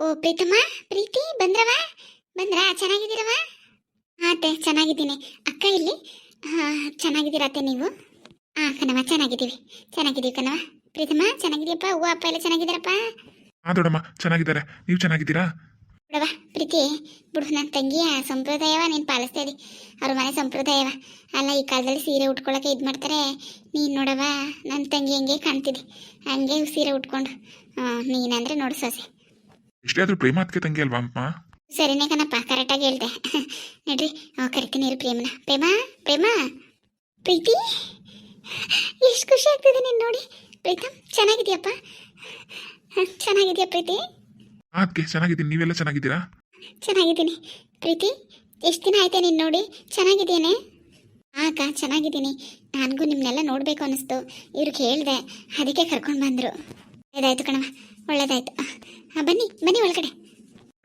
ಓ ಪ್ರೀತಮ್ಮ? ಪ್ರೀತಿ? ಬಂದ್ರವಾ? ಬಂದ್ರಾ? ಚೆನ್ನಾಗಿದ್ದೀರವ? ಹಾಂ ಅತ್ತೆ ಚೆನ್ನಾಗಿದ್ದೀನಿ. ಅಕ್ಕ ಇಲ್ಲಿ? ಹಾಂ ಚೆನ್ನಾಗಿದ್ದೀರಾ ಅತ್ತೆ ನೀವು? ಹಾಂ ಕಣವ ಚೆನ್ನಾಗಿದ್ದೀವಿ. ಚೆನ್ನಾಗಿದ್ದೀವಿ ಕಣವ ಪ್ರೀತಮ್ಮ ಚೆನ್ನಾಗಿದೆಯಪ್ಪ ಹೂವು ಅಪ್ಪ ಎಲ್ಲ ಚೆನ್ನಾಗಿದ್ದಾರಪ್ಪ? ಹಾ ದೊಡ್ಡಮ್ಮ ಚೆನ್ನಾಗಿದ್ದಾರೆ. ನೀವು ಚೆನ್ನಾಗಿದ್ದೀರಾ? ಬಿಡವ ಪ್ರೀತಿ ಬಿಡು ನನ್ನ ತಂಗಿಯ ಸಂಪ್ರದಾಯವ ನೀನು ಪಾಲಿಸ್ತಾ ಇದ್ದಿ. ಅವ್ರ ಮನೆ ಸಂಪ್ರದಾಯವ. ಅಲ್ಲ ಈ ಕಾಲದಲ್ಲಿ ಸೀರೆ ಉಟ್ಕೊಳ್ಳೋಕೆ ಇದು ಮಾಡ್ತಾರೆ. ನೀನು ನೋಡವ ನನ್ನ ತಂಗಿ ಹಂಗೆ ಕಾಣ್ತಿದ್ದಿ. ಹಂಗೆ ಸೀರೆ ಉಟ್ಕೊಂಡು. ಹಾಂ ನೀನಂದ್ರೆ ನೋಡು ಸೊಸೆ. ಎಷ್ಟೇ ಆದ್ರೂ ಪ್ರೇಮ ಅದಕ್ಕೆ ತಂಗಿ ಅಲ್ವಾ ಅಮ್ಮ? ಸರಿನೇ ಕಣಪ್ಪ ಕರೆಕ್ಟಾಗಿ ಹೇಳ್ದೆ. ನೋಡ್ರಿ ಕರಿತೀನಿ ಇರು ಪ್ರೇಮನ. ಪ್ರೇಮ ಪ್ರೇಮ ಪ್ರೀತಿ? ಎಷ್ಟು ಖುಷಿ ಆಗ್ತಿದೆ ನೀನು ನೋಡಿ. ಪ್ರೀತಮ್ ಚೆನ್ನಾಗಿದ್ಯಪ್ಪ? ಚೆನ್ನಾಗಿದ್ಯಾ ಪ್ರೀತಿ? ಅದಕ್ಕೆ ಚೆನ್ನಾಗಿದ್ದೀನಿ. ನೀವೆಲ್ಲ ಚೆನ್ನಾಗಿದ್ದೀರಾ? ಚೆನ್ನಾಗಿದ್ದೀನಿ. ಪ್ರೀತಿ ಎಷ್ಟು ದಿನ ಆಯ್ತಾ ನೀನು ನೋಡಿ? ಚೆನ್ನಾಗಿದ್ದೇನೆ ಆಗ ಚೆನ್ನಾಗಿದ್ದೀನಿ. ನನಗೂ ನಿಮ್ಮನ್ನೆಲ್ಲ ನೋಡಬೇಕು ಅನ್ನಿಸ್ತು ಇವ್ರಿಗೆ ಹೇಳಿದೆ ಅದಕ್ಕೆ ಕರ್ಕೊಂಡು ಬಂದರು. ಒಳ್ಳೇದಾಯ್ತು ಕಣವ ಒಳ್ಳೇದಾಯ್ತು. ಬನ್ನಿ ಬನ್ನಿ ಒಳಗಡೆ.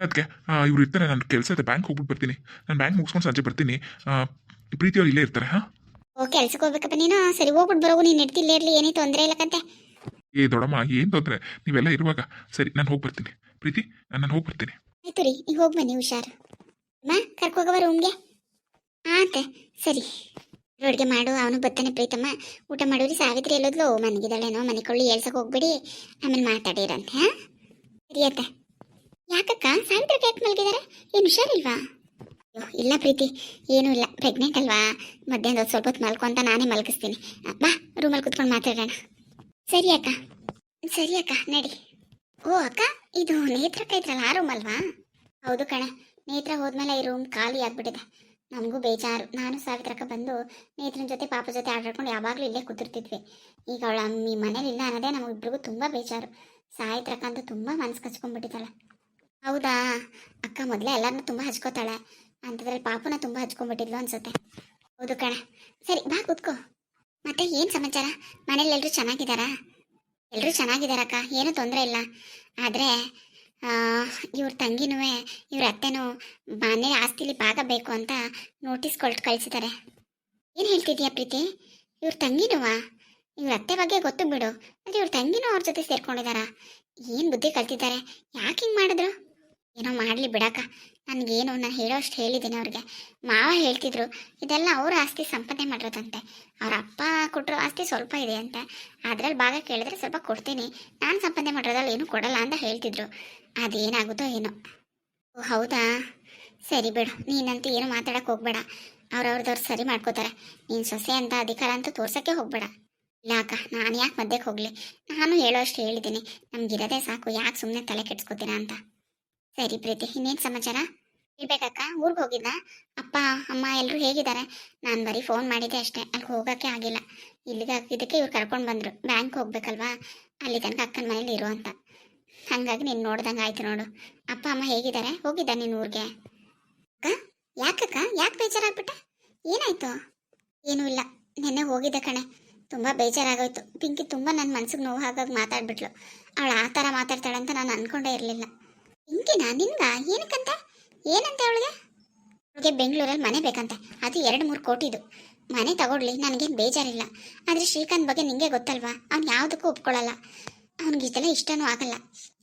ಅದಕ್ಕೆ ಇವ್ರು ಇರ್ತಾರೆ ನಾನು ಕೆಲಸ ಇದೆ ಬ್ಯಾಂಕ್ ಹೋಗ್ಬಿಟ್ಟು ಬರ್ತೀನಿ. ನಾನು ಬ್ಯಾಂಕ್ ಮುಗಿಸ್ಕೊಂಡು ಸಂಜೆ ಬರ್ತೀನಿ. ಪ್ರೀತಿ ಅವ್ರು ಇಲ್ಲೇ ಇರ್ತಾರೆ ಹಾಂ? ಓ ಕೆಲ್ಸಕ್ಕೆ ಹೋಗ್ಬೇಕಪ್ಪ ನೀನು? ಸರಿ ಹೋಗ್ಬಿಟ್ಟು ಬರೋಗು ನೀನು ಇರ್ತಿ ಇಲ್ಲೇ ಇರಲಿ ಏನೇ ತೊಂದರೆ ಕಂತೆ. ಏ ದೊಡ್ಡಮ್ಮ ಏನು ತೊಂದರೆ? ನೀವೆಲ್ಲ ಇರುವಾಗ. ಸರಿ ನಾನು ಹೋಗಿ ಬರ್ತೀನಿ. ಪ್ರೀತಿ ನಾನು ಹೋಗಿ ಬರ್ತೀನಿ. ಆಯ್ತು ರೀ ಈಗ ಹೋಗಿ ಬನ್ನಿ ಹುಷಾರು. ಅಮ್ಮ ಕರ್ಕೋಗವ ರೂಮ್ಗೆ ಉಂಗೆ ಅತ್ತೆ ಸರಿ. ಅಡುಗೆ ಮಾಡು ಅವನು ಬರ್ತಾನೆ ಪ್ರೀತಮ್ಮ. ಊಟ ಮಾಡೋರಿ ಸಾವಿತ್ರಿ ಎಲ್ಲೋದ್ಲು. ಮನಗಿದ್ದಾಳೇನೋ ಮನೆ ಕೊಳ್ಳಿ ಹೇಳ್ಸಕ್ಕೆ ಹೋಗ್ಬೇಡಿ. ಆಮೇಲೆ ಮಾತಾಡಿರಂತೆ ಹಾಂ? ಅತ್ತೆ ಯಾಕಕ್ಕ, ಸಾಯಂತ್ರ ಯಾಕೆ ಮಲಗಿದ್ದಾರೆ ಏನು ಹುಷಾರಿಲ್ವಾ? ಅಯ್ಯೋ ಇಲ್ಲ ಪ್ರೀತಿ, ಏನೂ ಇಲ್ಲ. ಪ್ರೆಗ್ನೆಂಟ್ ಅಲ್ವಾ? ಮಧ್ಯಾಹ್ನ ಸ್ವಲ್ಪ ಹೊತ್ತು ಮಲ್ಕೊಂತ ನಾನೇ ಮಲಗಿಸ್ತೀನಿ. ಬಾ ರೂಮಲ್ಲಿ ಕುತ್ಕೊಂಡು ಮಾತಾಡೋಣ. ಸರಿ ಅಕ್ಕ. ಸರಿ ಅಕ್ಕ, ನಡಿ. ಓ, ಅಕ್ಕ, ಇದು ನೇತ್ರಕ್ಕ ಇದ್ರಲ್ಲ, ಆ ರೂಮ್ ಅಲ್ವಾ? ಹೌದು ಕಣೆ. ನೇತ್ರ ಹೋದ್ಮೇಲೆ ಈ ರೂಮ್ ಖಾಲಿ ಆಗ್ಬಿಟ್ಟಿದೆ. ನಮಗೂ ಬೇಜಾರು. ನಾನು ಸಾವಿತ್ರಕ್ಕ ಬಂದು ನೇತ್ರನ ಜೊತೆ ಪಾಪ ಜೊತೆ ಆಟಾಡ್ಕೊಂಡು ಯಾವಾಗಲೂ ಇಲ್ಲೇ ಕೂತಿರ್ತಿದ್ವಿ. ಈಗ ಅವಳ ಮನೇಲಿ ಇಲ್ಲ ಅನ್ನೋದೇ ನಮಗಿಬ್ರಿಗೂ ತುಂಬ ಬೇಜಾರು. ಸಾವಿತ್ರಕ್ಕ ಅಂತೂ ತುಂಬ ಮನ್ಸು ಕಚ್ಕೊಂಡ್ಬಿಟ್ಟಿದ್ದಾಳೆ. ಹೌದಾ? ಅಕ್ಕ ಮೊದಲೇ ಎಲ್ಲರನ್ನೂ ತುಂಬ ಹಚ್ಕೋತಾಳೆ. ಅಂಥದ್ರಲ್ಲಿ ಪಾಪನ ತುಂಬ ಹಚ್ಕೊಂಡ್ಬಿಟ್ಟಿದ್ಲು ಅನ್ಸುತ್ತೆ. ಹೌದು ಕಣ. ಸರಿ, ಬಾ ಕೂತ್ಕೋ. ಮತ್ತೆ ಏನು ಸಮಾಚಾರ? ಮನೇಲಿ ಎಲ್ಲರೂ ಚೆನ್ನಾಗಿದ್ದಾರಾ? ಎಲ್ಲರೂ ಚೆನ್ನಾಗಿದ್ದಾರಕ್ಕ, ಏನೂ ತೊಂದರೆ ಇಲ್ಲ. ಆದರೆ ಇವ್ರ ತಂಗಿನೂ ಇವ್ರ ಅತ್ತೆನೂ ಮನೆ ಆಸ್ತಿಲಿ ಭಾಗ ಬೇಕು ಅಂತ ನೋಟಿಸ್ ಕೊಟ್ಟು ಕಳಿಸಿದ್ದಾರೆ. ಏನು ಹೇಳ್ತಿದ್ಯಾ ಪ್ರೀತಿ? ಇವ್ರ ತಂಗಿನೂವಾ? ಇವ್ರ ಅತ್ತೆ ಬಗ್ಗೆ ಗೊತ್ತು ಬಿಡು. ಆದರೆ ಇವ್ರ ತಂಗಿನೂ ಅವ್ರ ಜೊತೆ ಸೇರ್ಕೊಂಡಿದಾರ? ಏನು ಬುದ್ಧಿ ಕಲ್ತಿದ್ದಾರೆ? ಯಾಕೆ ಹಿಂಗೆ ಮಾಡಿದ್ರು? ಏನೋ ಮಾಡಲಿ ಬಿಡಕ್ಕ. ನನ್ಗೇನು, ನಾನು ಹೇಳೋ ಅಷ್ಟು ಹೇಳಿದ್ದೀನಿ ಅವ್ರಿಗೆ. ಮಾವ ಹೇಳ್ತಿದ್ರು, ಇದೆಲ್ಲ ಅವ್ರ ಆಸ್ತಿ ಸಂಪಾದನೆ ಮಾಡಿರೋದಂತೆ. ಅವ್ರ ಅಪ್ಪ ಕೊಟ್ಟರು ಆಸ್ತಿ ಸ್ವಲ್ಪ ಇದೆ ಅಂತೆ. ಅದ್ರಲ್ಲಿ ಭಾಗ ಕೇಳಿದ್ರೆ ಸ್ವಲ್ಪ ಕೊಡ್ತೀನಿ. ನಾನು ಸಂಪಾದನೆ ಮಾಡಿರೋದ್ರಲ್ಲಿ ಏನು ಕೊಡಲ್ಲ ಅಂತ ಹೇಳ್ತಿದ್ರು. ಅದೇನಾಗುತ್ತೋ ಏನೋ. ಹೌದಾ? ಸರಿ ಬಿಡು. ನೀನಂತೂ ಏನು ಮಾತಾಡಕ್ಕೆ ಹೋಗ್ಬೇಡ. ಅವ್ರವ್ರದವ್ರು ಸರಿ ಮಾಡ್ಕೋತಾರೆ. ನೀನು ಸೊಸೆ ಅಂತ ಅಧಿಕಾರ ಅಂತೂ ತೋರ್ಸೋಕ್ಕೆ ಹೋಗ್ಬೇಡ. ಇಲ್ಲ ನಾನು ಯಾಕೆ ಮಧ್ಯಕ್ಕೆ ಹೋಗಲಿ? ನಾನು ಹೇಳೋ ಅಷ್ಟು ಹೇಳಿದ್ದೀನಿ. ನಮ್ಗಿರೋದೇ ಸಾಕು. ಯಾಕೆ ಸುಮ್ಮನೆ ತಲೆ ಕೆಡ್ಸ್ಕೊತೀರಾ ಅಂತ. ಸರಿ ಪ್ರೀತಿ, ಇನ್ನೇನು ಸಮಾಚಾರ? ಇರ್ಬೇಕಕ್ಕ, ಊರಿಗೆ ಹೋಗಿದ್ದ ಅಪ್ಪ, ಅಮ್ಮ ಎಲ್ಲರೂ ಹೇಗಿದ್ದಾರೆ? ನಾನು ಬರೀ ಫೋನ್ ಮಾಡಿದ್ದೆ ಅಷ್ಟೇ. ಅಲ್ಲಿ ಹೋಗೋಕ್ಕೆ ಆಗಿಲ್ಲ. ಇಲ್ಲಿಗೆ ಇದಕ್ಕೆ ಇವ್ರು ಕರ್ಕೊಂಡು ಬಂದರು. ಬ್ಯಾಂಕ್ ಹೋಗ್ಬೇಕಲ್ವಾ? ಅಲ್ಲಿ ತನಕ ಅಕ್ಕನ ಮನೇಲಿ ಇರು ಅಂತ. ಹಾಗಾಗಿ ನೀನು ನೋಡ್ದಂಗೆ ಆಯ್ತು ನೋಡು. ಅಪ್ಪ, ಅಮ್ಮ ಹೇಗಿದ್ದಾರೆ? ಹೋಗಿದ್ದ ನೀನು ಊರಿಗೆ? ಅಕ್ಕ, ಯಾಕಕ್ಕ? ಯಾಕೆ ಬೇಜಾರಾಗ್ಬಿಟ್ಟೆ? ಏನಾಯ್ತು? ಏನೂ ಇಲ್ಲ. ನಿನ್ನೆ ಹೋಗಿದ್ದೆ ಕಣೆ. ತುಂಬ ಬೇಜಾರಾಗೋಯ್ತು. ಪಿಂಕಿ ತುಂಬ ನನ್ನ ಮನ್ಸಿಗೆ ನೋವು ಹಾಗಾಗಿ ಮಾತಾಡ್ಬಿಟ್ಲು. ಅವಳು ಆ ಥರ ಮಾತಾಡ್ತಾಳೆ ಅಂತ ನಾನು ಅನ್ಕೊಂಡೇ ಇರಲಿಲ್ಲ. ಪಿಂಕಿನ, ನಿನ್ಗ? ಏನಕ್ಕಂತ? ಏನಂತ ಅವಳಿಗೆ? ಅವಳಿಗೆ ಬೆಂಗಳೂರಲ್ಲಿ ಮನೆ ಬೇಕಂತೆ. ಅದು ಎರಡು ಮೂರು ಕೋಟಿದು. ಮನೆ ತಗೊಳ್ಳಿ ನನಗೇನು ಬೇಜಾರಿಲ್ಲ. ಆದರೆ ಶ್ರೀಕಾಂತ್ ಬಗ್ಗೆ ನಿಂಗೆ ಗೊತ್ತಲ್ವಾ? ಅವ್ನು ಯಾವುದಕ್ಕೂ ಒಪ್ಕೊಳ್ಳಲ್ಲ ಅವ್ನಿಗೆ ಇದೆಲ್ಲ ಇಷ್ಟನೂ ಆಗಲ್ಲ.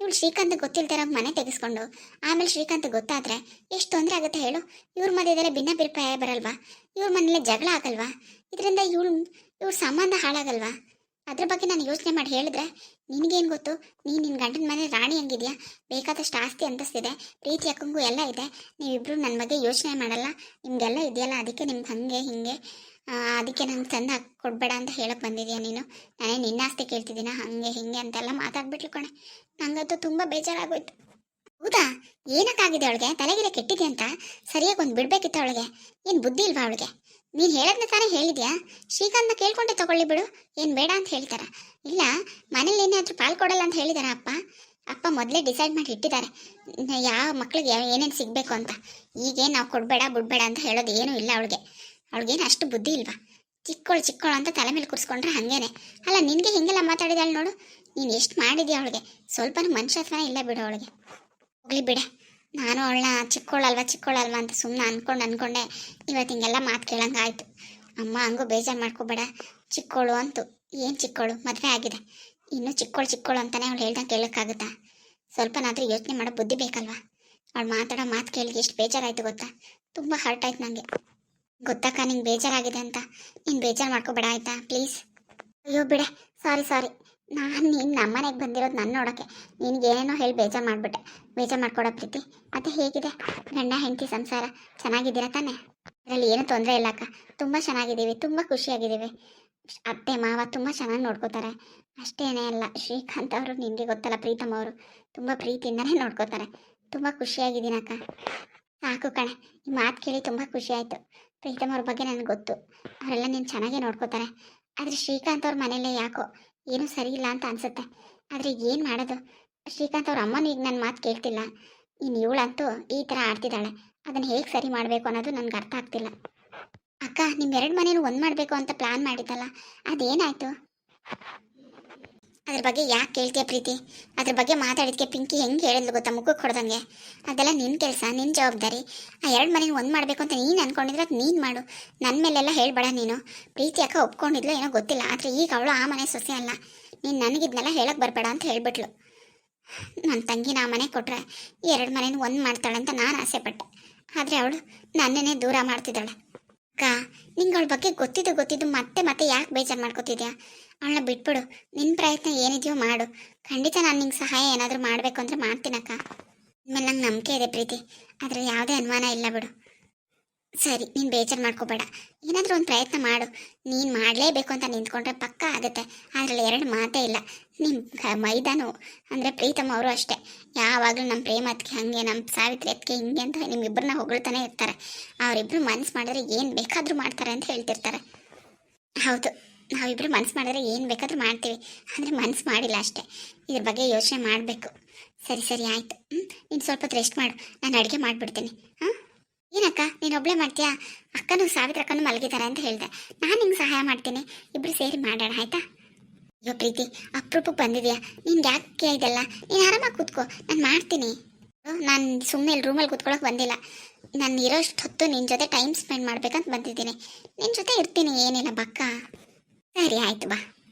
ಇವಳು ಶ್ರೀಕಾಂತ್ ಗೊತ್ತಿಲ್ದಿರೋ ಮನೆ ತೆಗೆಸ್ಕೊಂಡು, ಆಮೇಲೆ ಶ್ರೀಕಾಂತ್ ಗೊತ್ತಾದ್ರೆ ಎಷ್ಟು ತೊಂದರೆ ಆಗುತ್ತೆ ಹೇಳು? ಇವ್ರ ಮಧ್ಯದಲ್ಲೇ ಭಿನ್ನಾಭಿಪ್ರಾಯ ಬರಲ್ವಾ? ಇವ್ರ ಮನೇಲೆ ಜಗಳ ಆಗಲ್ವಾ ಇದರಿಂದ ಇವಳು ಇವ್ರ ಸಂಬಂಧ ಹಾಳಾಗಲ್ವಾ? ಅದ್ರ ಬಗ್ಗೆ ನಾನು ಯೋಚನೆ ಮಾಡಿ ಹೇಳಿದ್ರೆ ನಿನಗೇನು ಗೊತ್ತು? ನೀನು ನಿನ್ನ ಗಂಡನ ಮನೆ ರಾಣಿ ಹಂಗಿದ್ಯಾ? ಬೇಕಾದಷ್ಟು ಆಸ್ತಿ ಅಂತಸ್ತಿದೆ, ಪ್ರೀತಿ ಅಕ್ಕಂಗೂ ಎಲ್ಲ ಇದೆ. ನೀವಿಬ್ಬರು ನನ್ನ ಬಗ್ಗೆ ಯೋಚನೆ ಮಾಡಲ್ಲ. ನಿಮಗೆಲ್ಲ ಇದೆಯಲ್ಲ, ಅದಕ್ಕೆ ನಿಮ್ಗೆ ಹಾಗೆ, ಹಿಂಗೆ ಅದಕ್ಕೆ ನಂಗೆ ಚಂದ ಕೊಡಬೇಡ ಅಂತ ಹೇಳಕ್ಕೆ ಬಂದಿದ್ಯಾ ನೀನು? ನಾನೇ ನಿನ್ನ ಆಸ್ತಿ ಕೇಳ್ತಿದ್ದೀನ, ಹಾಗೆ, ಹಿಂಗೆ ಅಂತೆಲ್ಲ ಮಾತಾಡ್ಬಿಟ್ಲು ಕಣೆ. ನಂಗಂತೂ ತುಂಬ ಬೇಜಾರಾಗೋಯ್ತು. ಹೌದಾ? ಏನಕ್ಕಾಗಿದೆ ಅವಳಿಗೆ? ತಲೆಗಿಲೆ ಕೆಟ್ಟಿದೆ ಅಂತ ಸರಿಯಾಗಿ ಒಂದು ಬಿಡಬೇಕಿತ್ತು ಅವಳಿಗೆ. ಏನು ಬುದ್ಧಿ ಇಲ್ವಾ ಅವಳಿಗೆ? ನೀನು ಹೇಳದ್ನ ತಾನೇ ಹೇಳಿದ್ಯಾ? ಶ್ರೀಕಾಂತ್ನ ಕೇಳ್ಕೊಂಡೆ ತಗೊಳ್ಳಿ ಬಿಡು. ಏನು ಬೇಡ ಅಂತ ಹೇಳ್ತಾರ. ಇಲ್ಲ, ಮನೇಲಿ ಏನಾದರೂ ಪಾಲ್ ಕೊಡಲ್ಲ ಅಂತ ಹೇಳಿದಾರ ಅಪ್ಪ. ಅಪ್ಪ ಮೊದಲೇ ಡಿಸೈಡ್ ಮಾಡಿ ಇಟ್ಟಿದ್ದಾರೆ. ಯಾವ ಮಕ್ಳಿಗೆ ಏನೇನು ಸಿಗಬೇಕು ಅಂತ. ಈಗೇನು ನಾವು ಕೊಡಬೇಡ, ಬಿಡ್ಬೇಡ ಅಂತ ಹೇಳೋದು ಏನೂ ಇಲ್ಲ ಅವಳಿಗೆ. ಅವಳಿಗೇನು ಅಷ್ಟು ಬುದ್ಧಿ ಇಲ್ವಾ? ಚಿಕ್ಕೋಳು ಚಿಕ್ಕೋಳು ಅಂತ ತಲೆ ಮೇಲೆ ಕೂರಿಸ್ಕೊಂಡ್ರೆ ಹಾಗೇನೆ. ಅಲ್ಲ, ನಿನಗೆ ಹಿಂಗೆಲ್ಲ ಮಾತಾಡಿದಾಳೆ ನೋಡು. ನೀನು ಎಷ್ಟು ಮಾಡಿದ್ಯಾ ಅವಳಿಗೆ? ಸ್ವಲ್ಪನೂ ಮನುಷ್ಯತ್ವನೇ ಇಲ್ಲ ಬಿಡು ಅವಳಿಗೆ. ಹೋಗ್ಲಿ ಬಿಡೆ. ನಾನು ಅವಳನ್ನ ಚಿಕ್ಕೋಳಲ್ವಾ ಚಿಕ್ಕೋಳಲ್ವಾ ಅಂತ ಸುಮ್ಮನೆ ಅನ್ಕೊಂಡು ಅನ್ಕೊಂಡೆ. ಇವತ್ತು ಹಿಂಗೆಲ್ಲ ಮಾತು ಕೇಳಂಗೆ ಆಯಿತು. ಅಮ್ಮ, ಹಂಗೂ ಬೇಜಾರು ಮಾಡ್ಕೋಬೇಡ. ಚಿಕ್ಕೋಳು ಅಂತು. ಏನು ಚಿಕ್ಕೋಳು? ಮದುವೆ ಆಗಿದೆ. ಇನ್ನೂ ಚಿಕ್ಕೋಳು ಚಿಕ್ಕೋಳು ಅಂತಾನೆ ಅವಳು ಹೇಳ್ದಂಗೆ ಕೇಳೋಕ್ಕಾಗುತ್ತಾ? ಸ್ವಲ್ಪನಾದರೂ ಯೋಚನೆ ಮಾಡೋ ಬುದ್ಧಿ ಬೇಕಲ್ವಾ? ಅವಳು ಮಾತಾಡೋ ಮಾತು ಕೇಳಿ ಎಷ್ಟು ಬೇಜಾರಾಯಿತು ಗೊತ್ತಾ? ತುಂಬ ಹರ್ಟ್ ಆಯ್ತು ನನಗೆ ಗೊತ್ತಕ್ಕ, ನಿಂಗೆ ಬೇಜಾರಾಗಿದೆ ಅಂತ. ನೀನು ಬೇಜಾರು ಮಾಡ್ಕೋಬೇಡ ಆಯ್ತಾ? ಪ್ಲೀಸ್. ಅಯ್ಯೋ, ಬಿಡೆ. ಸಾರಿ ಸಾರಿ. ನಾನು ನೀನು ನಮ್ಮನೆಗೆ ಬಂದಿರೋದು ನನ್ನ ನೋಡೋಕ್ಕೆ. ನಿನಗೆ ಏನೇನೋ ಹೇಳಿ ಬೇಜಾರು ಮಾಡಿಬಿಟ್ಟೆ. ಬೇಜಾರು ಮಾಡ್ಕೊಡೋ ಪ್ರೀತಿ. ಮತ್ತೆ ಹೇಗಿದೆ? ಗಂಡ, ಹೆಂಡತಿ ಸಂಸಾರ? ಚೆನ್ನಾಗಿದ್ದೀರಾ ತಾನೇ? ಅದರಲ್ಲಿ ಏನೂ ತೊಂದರೆ ಇಲ್ಲ ಅಕ್ಕ. ತುಂಬ ಚೆನ್ನಾಗಿದ್ದೀವಿ. ತುಂಬ ಖುಷಿಯಾಗಿದ್ದೀವಿ. ಅತ್ತೆ, ಮಾವ ತುಂಬ ಚೆನ್ನಾಗಿ ನೋಡ್ಕೋತಾರೆ. ಅಷ್ಟೇನೇ ಅಲ್ಲ, ಶ್ರೀಕಾಂತ್ ಅವರು ನಿಮಗೆ ಗೊತ್ತಲ್ಲ, ಪ್ರೀತಮ್ ಅವರು. ತುಂಬ ಪ್ರೀತಿಯಿಂದನೇ ನೋಡ್ಕೋತಾರೆ. ತುಂಬ ಖುಷಿಯಾಗಿದ್ದೀನಿ ಅಕ್ಕ. ಸಾಕು ಕಣೆ. ಈ ಮಾತು ಕೇಳಿ ತುಂಬ ಖುಷಿ ಆಯಿತು ಪ್ರೀತಮ್ ಅವ್ರ ಬಗ್ಗೆ ನನಗೆ ಗೊತ್ತು. ಅವರೆಲ್ಲ ನೀನು ಚೆನ್ನಾಗೇ ನೋಡ್ಕೋತಾರೆ. ಆದರೆ ಶ್ರೀಕಾಂತ್ ಅವ್ರ ಮನೇಲೇ ಯಾಕೋ ಏನೂ ಸರಿ ಇಲ್ಲ ಅಂತ ಅನ್ಸುತ್ತೆ. ಆದರೆ ಏನು ಮಾಡೋದು? ಶ್ರೀಕಾಂತ್ ಅವ್ರ ಅಮ್ಮನ ಈಗ ನನ್ನ ಮಾತು ಕೇಳ್ತಿಲ್ಲ. ಇನ್ನು ಇವಳಂತೂ ಈ ಥರ ಆಡ್ತಿದ್ದಾಳೆ. ಅದನ್ನು ಹೇಗೆ ಸರಿ ಮಾಡಬೇಕು ಅನ್ನೋದು ನನಗೆ ಅರ್ಥ ಆಗ್ತಿಲ್ಲ. ಅಕ್ಕ ನಿಮ್ಮ ಎರಡು ಮನೇನು ಒಂದು ಮಾಡಬೇಕು ಅಂತ ಪ್ಲ್ಯಾನ್ ಮಾಡಿದ್ದಲ್ಲ. ಅದೇನಾಯಿತು? ಅದ್ರ ಬಗ್ಗೆ ಯಾಕೆ ಕೇಳ್ತೀಯ ಪ್ರೀತಿ? ಅದ್ರ ಬಗ್ಗೆ ಮಾತಾಡಿದ್ಕೆ ಪಿಂಕಿ ಹೆಂಗೆ ಹೇಳಿದ್ಲು ಗೊತ್ತಾ ಮುಖಕ್ಕೆ ಕೊಡ್ದಂಗೆ? ಅದೆಲ್ಲ ನಿನ್ನ ಕೆಲಸ ನಿನ್ನ ಜವಾಬ್ದಾರಿ. ಆ ಎರಡು ಮನೆಗೆ ಒಂದು ಮಾಡಬೇಕು ಅಂತ ನೀನು ಅಂದ್ಕೊಂಡಿದ್ರೆ ಅದು ನೀನು ಮಾಡು. ನನ್ನ ಮೇಲೆಲ್ಲ ಹೇಳ್ಬೇಡ ನೀನು. ಪ್ರೀತಿ ಅಕ್ಕ ಒಪ್ಕೊಂಡಿದ್ಲು ಏನೋ ಗೊತ್ತಿಲ್ಲ, ಆದರೆ ಈಗ ಅವಳು ಆ ಮನೆ ಸೊಸೆ ಅಲ್ಲ. ನೀನು ನನಗಿದ್ನೆಲ್ಲ ಹೇಳಕ್ಕೆ ಬರಬೇಡ ಅಂತ ಹೇಳ್ಬಿಟ್ಲು. ನನ್ನ ತಂಗಿನ ಆ ಮನೆ ಕೊಟ್ಟರೆ ಎರಡು ಮನೇನ ಒಂದು ಮಾಡ್ತಾಳೆ ಅಂತ ನಾನು ಆಸೆಪಟ್ಟೆ. ಆದರೆ ಅವಳು ನನ್ನೇ ದೂರ ಮಾಡ್ತಿದ್ದಾಳೆ. ಅಕ್ಕ ನಿಂಗೆ ಅವಳ ಬಗ್ಗೆ ಗೊತ್ತಿದ್ದು ಗೊತ್ತಿದ್ದು ಮತ್ತೆ ಮತ್ತೆ ಯಾಕೆ ಬೇಜಾರು ಮಾಡ್ಕೋತಿದ್ಯಾ? ಅವಳನ್ನ ಬಿಟ್ಬಿಡು. ನಿನ್ನ ಪ್ರಯತ್ನ ಏನಿದೆಯೋ ಮಾಡು. ಖಂಡಿತ ನಾನು ನಿಂಗೆ ಸಹಾಯ ಏನಾದರೂ ಮಾಡಬೇಕು ಅಂದರೆ ಮಾಡ್ತೀನಕ್ಕ. ಆಮೇಲೆ ನಂಗೆ ನಂಬಿಕೆ ಇದೆ ಪ್ರೀತಿ. ಆದರೆ ಯಾವುದೇ ಅನುಮಾನ ಇಲ್ಲ ಬಿಡು. ಸರಿ, ನೀನು ಬೇಜಾರು ಮಾಡ್ಕೋಬೇಡ. ಏನಾದರೂ ಒಂದು ಪ್ರಯತ್ನ ಮಾಡು. ನೀನು ಮಾಡಲೇಬೇಕು ಅಂತ ನಿಂತ್ಕೊಂಡ್ರೆ ಪಕ್ಕ ಆಗುತ್ತೆ. ಅದರಲ್ಲಿ ಎರಡು ಮಾತೇ ಇಲ್ಲ. ನಿಮ್ಮ ಮೈದಾನು ಅಂದರೆ ಪ್ರೀತಮ್ ಅವರು ಅಷ್ಟೇ. ಯಾವಾಗಲೂ ನಮ್ಮ ಪ್ರೇಮ ಅದಕ್ಕೆ ಹಾಗೆ ನಮ್ಮ ಸಾವಿತ್ರಿ ಅದಕ್ಕೆ ಹಿಂಗೆ ಅಂತ ನಿಮ್ಮಿಬ್ಬರನ್ನ ಹೊಗಳ್ತಾನೆ ಇರ್ತಾರೆ. ಅವರಿಬ್ಬರು ಮನಸ್ಸು ಮಾಡಿದ್ರೆ ಏನು ಬೇಕಾದರೂ ಮಾಡ್ತಾರೆ ಅಂತ ಹೇಳ್ತಿರ್ತಾರೆ. ಹೌದು ನಾವಿಬ್ಬರು ಮನಸ್ಸು ಮಾಡಿದ್ರೆ ಏನು ಬೇಕಾದರೂ ಮಾಡ್ತೀವಿ. ಅಂದರೆ ಮನಸ್ಸು ಮಾಡಿಲ್ಲ ಅಷ್ಟೇ. ಇದ್ರ ಬಗ್ಗೆ ಯೋಚನೆ ಮಾಡಬೇಕು. ಸರಿ ಸರಿ, ಆಯಿತು. ಹ್ಞೂ ನೀನು ಸ್ವಲ್ಪ ರೆಸ್ಟ್ ಮಾಡು. ನಾನು ಅಡುಗೆ ಮಾಡಿಬಿಡ್ತೀನಿ. ಹಾಂ? ಏನಕ್ಕ, ನೀನು ಒಬ್ಳೆ ಮಾಡ್ತೀಯಾ? ಅಕ್ಕನೂ ಸಾವಿತ್ರ ಅಕ್ಕನೂ ಮಲಗಿದ್ದಾರೆ ಅಂತ ಹೇಳಿದೆ. ನಾನು ನಿಂಗೆ ಸಹಾಯ ಮಾಡ್ತೀನಿ. ಇಬ್ರು ಸೇರಿ ಮಾಡೋಣ ಆಯ್ತಾ? ಅಯ್ಯೋ ಪ್ರೀತಿ ಅಪ್ರೂಪಕ್ಕೆ ಬಂದಿದ್ಯಾ? ನಿನ್ಗೆ ಯಾಕೆ ಇದೆಲ್ಲ? ನೀನು ಆರಾಮಾಗಿ ಕೂತ್ಕೋ. ನಾನು ಮಾಡ್ತೀನಿ. ನಾನು ಸುಮ್ಮನೆ ರೂಮಲ್ಲಿ ಕೂತ್ಕೊಳ್ಳೋಕೆ ಬಂದಿಲ್ಲ. ನಾನು ಇರೋಷ್ಟು ಹೊತ್ತು ನಿನ್ನ ಜೊತೆ ಟೈಮ್ ಸ್ಪೆಂಡ್ ಮಾಡ್ಬೇಕಂತ ಬಂದಿದ್ದೀನಿ. ನಿನ್ನ ಜೊತೆ ಇರ್ತೀನಿ ಏನಿಲ್ಲ, ಬಕ್ಕ. ಸರಿ, ಆಯಿತು, ಬಾ.